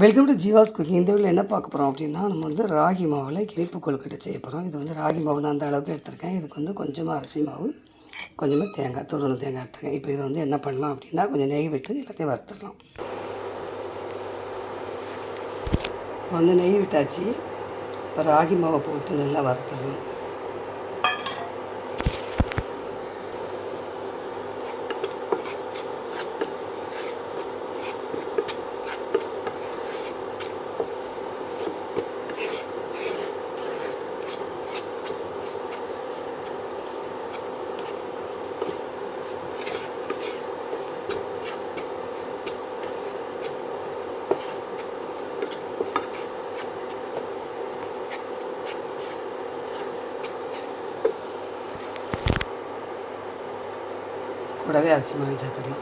Welcome to Jeeva's cooking இந்த வீடியோவில் என்ன பார்க்க போகிறோம் அப்படின்னா நம்ம வந்து ராகி மாவில் இனிப்பு கொழுக்கட்டை செய்ய போகிறோம் இது வந்து ராகி மாவு நான் அந்த அளவுக்கு எடுத்திருக்கேன். இதுக்கு வந்து கொஞ்சமாக அரிசி மாவு கொஞ்சமாக தேங்காய் துருணு தேங்காய் எடுத்துருக்கேன். இப்போ இதை வந்து என்ன பண்ணலாம் அப்படின்னா கொஞ்சம் நெய் விட்டு எல்லாத்தையும் வறுத்துடலாம். வந்து நெய் விட்டாச்சு. இப்போ ராகி மாவை போட்டு நல்லா வறுத்துடலாம். கூடவே அரிசி மாவு சேர்த்துக்கலாம்.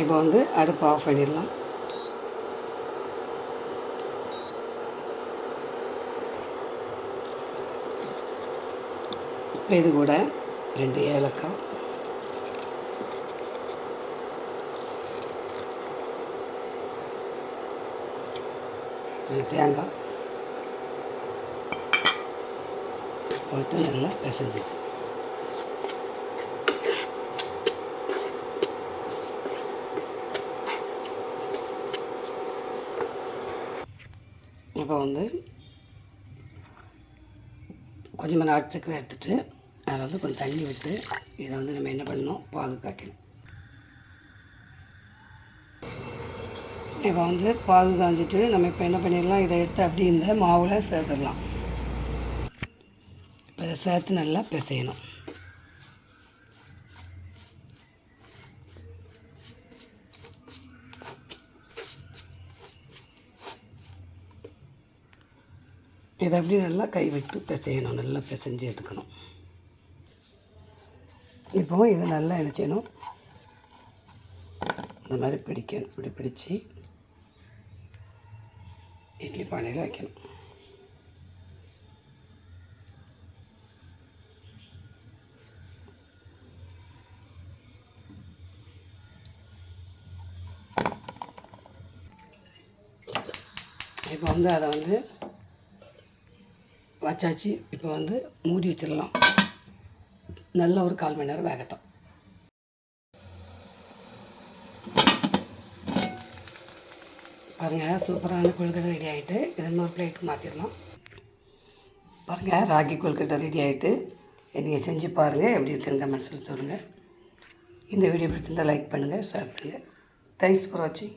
இப்போ வந்து அடுப்பு ஆஃப் பண்ணிடலாம். இப்போ இது கூட ரெண்டு ஏலக்காய். தேங்காய். போட்டு நல்லா பிசைஞ்சு அப்போ வந்து கொஞ்சமாக நாட்டு சக்கரை எடுத்துட்டு அதில் வந்து கொஞ்சம் தண்ணி விட்டு இதை வந்து நம்ம என்ன பண்ணணும்? பாகு காய்க்கணும். இப்போ வந்து பாகு காய்ஞ்சிட்டு நம்ம இப்போ என்ன பண்ணிடலாம்? இதை எடுத்து அப்படி இந்த மாவில் சேர்த்துடலாம். இப்போ இதை சேர்த்து நல்லா பிசையணும். இதை அப்படி நல்லா கை விட்டு பிசையணும் நல்லா பிசைஞ்சு எடுத்துக்கணும் இப்போ இதை நல்லா என்ன செய்யணும்? இந்த மாதிரி பிடிக்கணும் இப்படி பிடிச்சி இட்லி பானையில் வைக்கணும். இப்போ வந்து அதை வந்து வச்சாச்சு. இப்போ வந்து மூடி வச்சிடலாம். நல்ல ஒரு கால் மணி நேரம் வேகட்டும். பாருங்கள் சூப்பரான கொழுக்கட்டை ரெடி ஆகிட்டு இது இன்னொரு பிளேட்டுக்கு மாற்றிடலாம் பாருங்கள் ராகி கொழுக்கட்டை ரெடி ஆகிட்டு நீங்கள் செஞ்சு பாருங்கள் எப்படி இருக்குன்னு கமெண்ட்ஸில் சொல்லுங்கள் இந்த வீடியோ பிடிச்சிருந்தால் லைக் பண்ணுங்கள் ஷேர் பண்ணுங்கள் தேங்க்ஸ் ஃபார் வாட்சிங்